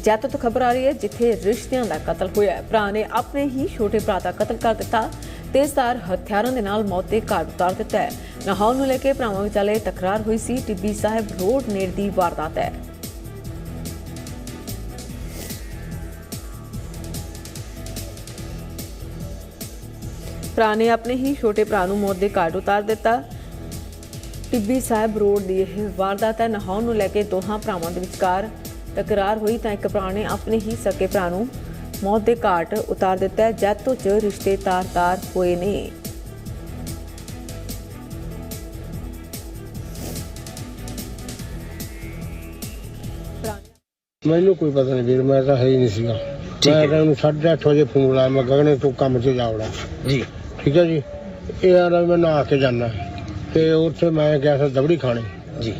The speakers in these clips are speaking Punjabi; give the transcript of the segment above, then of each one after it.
ਜੈਤੋ ਤੋਂ ਖਬਰ ਆ ਰਹੀ ਹੈ ਜਿੱਥੇ ਰਿਸ਼ਤਿਆਂ ਦਾ ਕਤਲ ਹੋਇਆ ਭਰਾ ਨੇ ਆਪਣੇ ਹੀ ਛੋਟੇ ਭਰਾ ਦਾ ਕਤਲ ਕਰ ਦਿੱਤਾ। ਤੇਜ਼ਧਾਰ ਹਥਿਆਰਾਂ ਦੇ ਨਾਲ ਮੌਤ ਦੇ ਘਾਟ ਉਤਾਰ ਦਿੱਤਾ ਹੈ। ਨਹਾਉਣ ਨੂੰ ਲੈ ਕੇ ਭਰਾਵਾਂ ਵਿਚਾਲੇ ਤਕਰਾਰ ਹੋਈ ਸੀ। ਟਿੱਬੀ ਸਾਹਿਬ ਰੋਡ ਨੇੜ ਦੀ ਵਾਰਦਾਤ ਹੈ। ਭਰਾ ਨੇ ਆਪਣੇ ਹੀ ਛੋਟੇ ਭਰਾ ਨੂੰ ਮੌਤ ਦੇ ਘਾਟ ਉਤਾਰ ਦਿੱਤਾ। ਟਿੱਬੀ ਸਾਹਿਬ ਰੋਡ ਦੀ ਇਹ ਵਾਰਦਾਤ ਹੈ। ਨਹਾਉਣ ਨੂੰ ਲੈ ਕੇ ਦੋਹਾਂ ਭਰਾਵਾਂ ਦੇ ਵਿਚਕਾਰ ਤਕਰਾਰ ਹੋਈ ਤਾਂ ਇੱਕ ਭਰਾ ਨੇ ਆਪਣੇ ਹੀ ਸਕੇ ਭਰਾ ਨੂੰ ਮੌਤ ਦੇ ਘਾਟ ਉਤਾਰ ਦਿੱਤਾ। ਹੈ ਜੈਤੋ ਚ ਰਿਸ਼ਤੇ ਤਾਰ-ਤਾਰ ਹੋਏ ਨੇ। ਮੈਨੂੰ ਕੋਈ ਪਤਾ ਨਹੀਂ ਵੀਰ ਮੈਂ ਤਾਂ ਹੈ ਹੀ ਨਹੀਂ ਸੀਗਾ। ਮੈਂ। ਤਾਂ ਉਹਨੂੰ 8:30 ਵਜੇ ਫੋਨ ਲਾਇਆ ਮੈਂ ਗਗਨੇ ਤੂੰ ਕੰਮ ਤੇ ਜਾਵੜਾ ਜੀ। ਠੀਕ ਹੈ ਜੀ? ਇਹ ਯਾਰ ਮੈਂ ਨਹਾ ਕੇ ਜਾਣਾ ਤੇ ਉੱਥੇ ਮੈਂ ਗਿਆ ਸੀ ਦਬੜੀ ਖਾਣੇ। ਜੀ।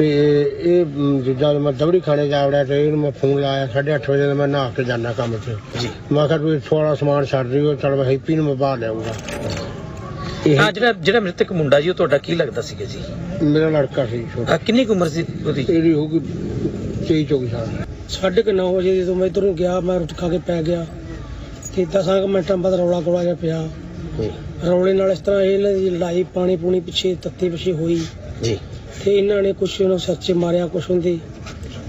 ਤੇ ਇਹ ਮ, ਜਿੱਦਾਂ ਮੈਂ ਦਬੜੀ ਖਾਣੇ ਜਾਵੜਾ ਤੇ ਇਹਨੂੰ ਮੈਂ ਫੋਨ ਲਾਇਆ 8:30 ਵਜੇ ਤੇ ਮੈਂ ਨਹਾ ਕੇ ਜਾਣਾ ਕੰਮ ਤੇ। ਜੀ। ਮੈਂ ਕਿਹਾ ਤੂੰ ਥੋੜਾ ਸਮਾਨ ਛੱਡ ਦਿਓ ਚਲ ਮੈਂ ਹੈਪੀ ਨੂੰ ਮੈਂ ਬਾਹਰ ਲਿਆਉਂਗਾ ਇਹ ਹਾਂ ਜਿਹੜਾ ਜਿਹੜਾ ਮ੍ਰਿਤਕ ਮੁੰਡਾ ਜੀ ਉਹ ਤੁਹਾਡਾ ਕੀ ਲੱਗਦਾ ਸੀਗਾ ਜੀ? ਮੇਰਾ ਲੜਕਾ ਸੀ ਛੋਟਾ। ਕਿੰਨੀ ਕੁ ਉਮਰ ਸੀ ਉਹਦੀ? ਇਹਦੀ ਹੋਊਗੀ 23 24 ਸਾਲ। ਸਾਢੇ ਕੁ ਨੌ ਵਜੇ ਜਦੋਂ ਮੈਂ ਇੱਧਰੋਂ ਗਿਆ ਮੈਂ ਰੋਟੀ ਖਾ ਕੇ ਪੈ ਗਿਆ। ਤੇ ਦਸਾਂ ਕੁ ਮਿੰਟਾਂ ਬਾਅਦ ਰੌਲਾ ਗੋਲਾ ਜਿਹਾ ਪਿਆ। ਜੀ। ਰੌਲੇ ਨਾਲ ਇਸ ਤਰ੍ਹਾਂ ਇਹਨਾਂ ਦੀ ਲੜਾਈ ਪਾਣੀ ਪੂਣੀ ਪਿੱਛੇ ਤੱਤੇ ਪਿੱਛੇ ਹੋਈ। ਜੀ। ਤੇ ਇਹਨਾਂ ਨੇ ਕੁਛ ਉਹਨੂੰ ਸੱਚੇ ਮਾਰਿਆ ਕੁਛ ਹੁੰਦੇ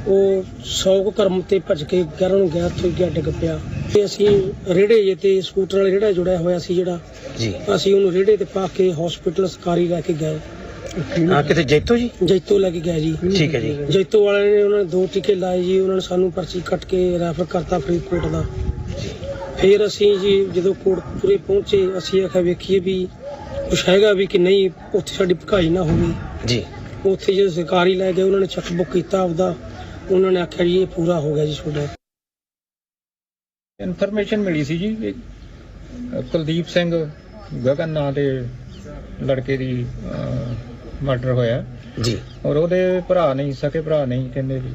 ਉਹ ਸੌ ਕੁ ਕਰਮ ਤੇ ਭੱਜ ਕੇ ਘਰਾਂ ਨੂੰ ਗਿਆ ਤੇ ਗਿਆ ਡਿੱਗ ਪਿਆ। ਤੇ ਅਸੀਂ ਰੇੜੇ ਜੇ ਤੇ ਸਕੂਟਰ ਵਾਲੇ ਰੇੜਾ ਜੁੜਿਆ ਹੋਇਆ ਸੀ ਜਿਹੜਾ ਜੀ। ਅਸੀਂ ਉਹਨੂੰ ਰੇੜੇ ਤੇ ਪਾ ਕੇ ਹਸਪੀਟਲ ਸਰਕਾਰੀ ਲੈ ਕੇ ਗਏ। ਹਾਂ ਕਿਤੇ ਜੈਤੋ ਜੀ? ਜੈਤੋ ਲੈ ਕੇ ਗਏ ਜੀ। ਠੀਕ ਹੈ ਜੀ। ਜੈਤੋ ਵਾਲਿਆਂ ਨੇ ਉਹਨਾਂ ਨੇ ਦੋ ਟੀਕੇ ਲਾਏ ਜੀ ਉਹਨਾਂ ਨੇ ਸਾਨੂੰ ਪਰਚੀ ਕੱਟ ਕੇ ਰੈਫਰ ਕਰਤਾ ਫਰੀਦਕੋਟ ਦਾ। ਫਿਰ ਅਸੀਂ ਜੀ ਜਦੋਂ ਕੋਟਪੁਰੇ ਪਹੁੰਚੇ ਅਸੀਂ ਆਖਿਆ ਵੇਖੀਏ ਵੀ ਕੁਛ ਹੈਗਾ ਵੀ ਕਿ ਨਹੀਂ ਉੱਥੇ ਸਾਡੀ ਭਕਾਈ ਨਾ ਹੋਵੇ। ਜੀ। ਉੱਥੇ ਜਦੋਂ ਸਰਕਾਰੀ ਲੈ ਗਏ ਉਹਨਾਂ ਨੇ ਚੈੱਕ ਬੁੱਕ ਕੀਤਾ ਆਪਦਾ। ਉਹਨਾਂ ਨੇ ਆਖਿਆ ਜੀ ਇਹ ਪੂਰਾ ਹੋ ਗਿਆ ਜੀ ਤੁਹਾਡਾ। ਇਨਫੋਰਮੇਸ਼ਨ ਮਿਲੀ ਸੀ ਜੀ। ਕੁਲਦੀਪ ਸਿੰਘ ਗਗਨ ਨਾਂ ਦੇ ਲੜਕੇ ਦੀ ਮਰਡਰ ਹੋਇਆ। ਜੀ। ਔਰ ਉਹਦੇ ਭਰਾ ਨਹੀਂ ਸਕੇ ਭਰਾ ਨਹੀਂ ਕਹਿੰਦੇ ਵੀ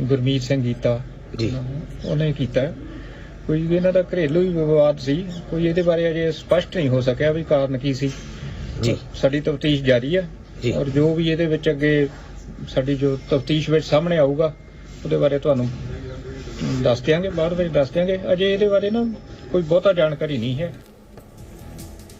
ਗੁਰਮੀਤ ਸਿੰਘ ਕੀਤਾ ਜੀ। ਉਹਨੇ ਕੀਤਾ। ਕੋਈ ਇਹਨਾਂ ਦਾ ਘਰੇਲੂ ਹੀ ਵਿਵਾਦ ਸੀ। ਕੋਈ ਇਹਦੇ ਬਾਰੇ ਅਜੇ ਸਪਸ਼ਟ ਨਹੀਂ ਹੋ ਸਕਿਆ ਵੀ ਕਾਰਨ ਕੀ ਸੀ। ਜੀ। ਸਾਡੀ ਤਫਤੀਸ਼ ਜਾਰੀ ਹੈ ਜੀ। ਔਰ ਜੋ ਵੀ ਇਹਦੇ ਵਿੱਚ ਅੱਗੇ ਸਾਡੀ ਜੋ ਤਫਤੀਸ਼ ਵਿੱਚ ਸਾਹਮਣੇ ਆਊਗਾ, ਉਹਦੇ ਬਾਰੇ ਤੁਹਾਨੂੰ ਦੱਸ ਦਿਆਂਗੇ, ਬਾਅਦ ਵਿੱਚ ਦੱਸ ਦਿਆਂਗੇ। ਅਜੇ ਇਹਦੇ ਬਾਰੇ ਨਾ ਕੋਈ ਬਹੁਤਾ ਜਾਣਕਾਰੀ ਨਹੀਂ ਹੈ।